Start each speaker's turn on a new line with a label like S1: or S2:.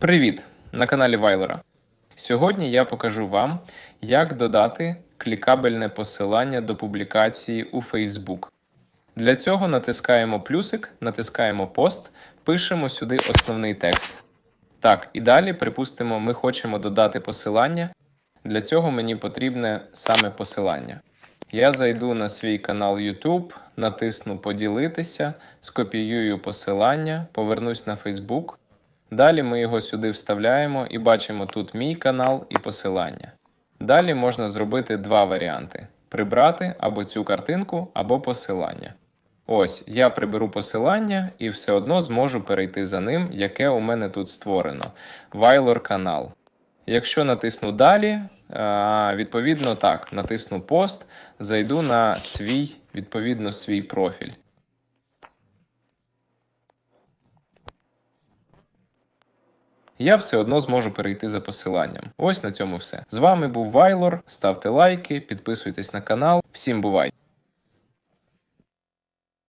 S1: Привіт! На каналі Вайлора. Сьогодні я покажу вам, як додати клікабельне посилання до публікації у Facebook. Для цього натискаємо плюсик, натискаємо пост, пишемо сюди основний текст. Так, і далі, припустимо, ми хочемо додати посилання. Для цього мені потрібне саме посилання. Я зайду на свій канал YouTube, натисну Поділитися, скопіюю посилання, повернусь на Facebook. Далі ми його сюди вставляємо і бачимо тут мій канал і посилання. Далі можна зробити два варіанти: прибрати або цю картинку, або посилання. Ось я приберу посилання і все одно зможу перейти за ним, яке у мене тут створено. Вайлор канал. Якщо натисну далі, відповідно так, натисну пост, зайду на свій, відповідно, свій профіль. Я все одно зможу перейти за посиланням. Ось на цьому все. З вами був Вайлор. Ставте лайки, підписуйтесь на канал. Всім бувай!